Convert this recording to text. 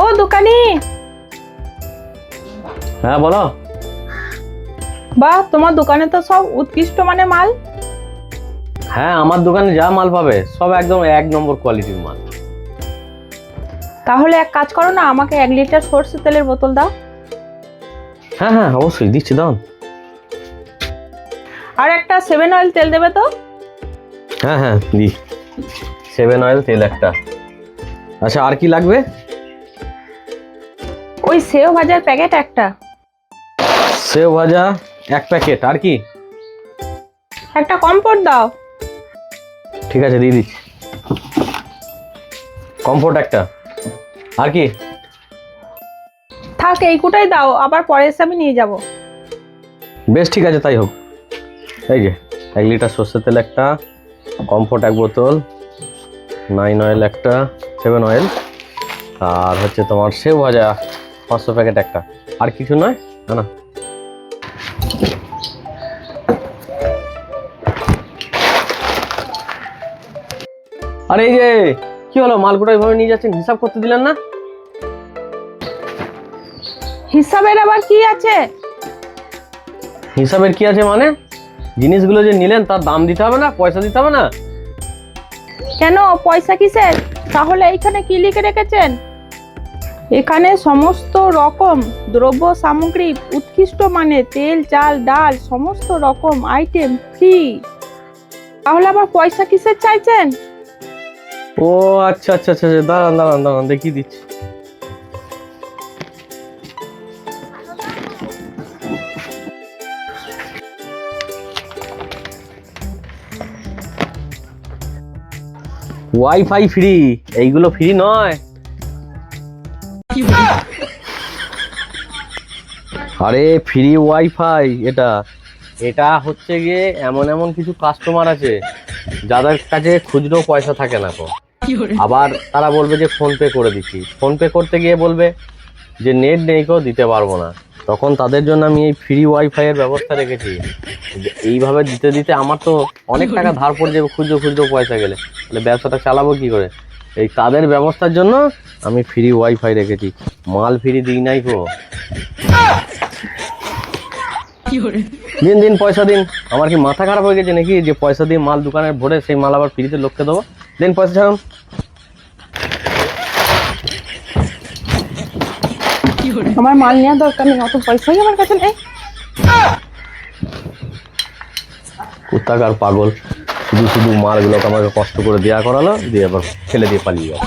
ও দোকানি। হ্যাঁ বলো। বাহ তোমার দোকানে তো সব উৎকৃষ্ট মানে মাল। হ্যাঁ আমার দোকানে যা মাল পাবে সব একদম এক নম্বর কোয়ালিটির মাল। তাহলে এক কাজ করো না আমাকে এক লিটার সর্ষে তেলের বোতল দাও। হ্যাঁ হ্যাঁ অবশ্যই দিচ্ছি দাও। আর একটা সেভেন অয়েল তেল দেবে তো? হ্যাঁ হ্যাঁ দি। সেভেন অয়েল তেল একটা। আচ্ছা আর কি লাগবে? ওই সেও ভাজার প্যাকেট একটা। সেও ভাজা এক প্যাকেট আর কি? একটা কম্পোর্ট দাও। ঠিক আছে দিয়ে দিচ্ছি কমফোর্ট একটা। আর কি থাক এই কুটাই দাও আবার পরে এসে আমি নিয়ে যাব। বেশ ঠিক আছে তাই হোক। এই যে এক লিটার সর্ষের তেল একটা কমফোর্ট এক বোতল নাইন অয়েল একটা সেভেন অয়েল আর হচ্ছে তোমার সেও ভাজা পাঁচশো প্যাকেট একটা। আর কিছু নয়? না না। আর এই যে কি হলো মালগুলো এইভাবে নিয়ে যাচ্ছেন? হিসাব করতে দিলেন না? হিসাবের আবার কি আছে? হিসাবের কি আছে মানে? জিনিসগুলো যে নিলেন তার দাম দিতে হবে না পয়সা দিতে হবে না? কেন? পয়সা কিসের? তাহলে এইখানে কি লিখে রেখেছেন? এখানে সমস্ত রকম দ্রব্য সামগ্রী উৎকৃষ্ট মানে তেল চাল ডাল সমস্ত রকম আইটেম ফ্রি তাহলে আবার পয়সা কিসের চাইছেন? ও আচ্ছা আচ্ছা আচ্ছা আচ্ছা, দাঁড়ান দাঁড়ান দাঁড়ান দেখিয়ে দিচ্ছি। ওয়াইফাই ফ্রি এইগুলো ফ্রি নয়। আরে ফ্রি ওয়াইফাই এটা। এটা হচ্ছে গিয়ে এমন এমন কিছু কাস্টমার আছে যাদের কাছে খুচরো পয়সা থাকে না তো। আবার তারা বলবে যে ফোন পে করে দিচ্ছি। ফোন পে করতে গিয়ে বলবে যে নেট নেই কেউ দিতে পারব না। তখন তাদের জন্য আমি এই ফ্রি ওয়াইফাই এর ব্যবস্থা রেখেছি। এইভাবে দিতে দিতে আমার তো অনেক টাকা ধার পড়ে যাবে খুচরো খুচরো পয়সা গেলে। তাহলে ব্যবসাটা চালাবো কি করে? এই তাদের ব্যবস্থার জন্য আমি ফ্রি ওয়াইফাই রেখেছি। মাল ফ্রি দিই নাই গো। দিন দিন পয়সা দিন। আমার কি মাথা খারাপ হয়ে গেছে নাকি? যে পয়সা দিয়ে মাল দোকানে ভরে সেই মাল আবার ফ্রিতে লোককে দেবো? দিন পয়সা ছাড়ুন। আমার মাল নেওয়ার দরকার নেই অত পয়সাই আমার কাছে নেই। কুত্তাকার পাগল শুধু শুধু মালগুলোকে আমাকে কষ্ট করে দেওয়া করালো দিয়ে আবার ফেলে দিয়ে পালিয়ে গেল।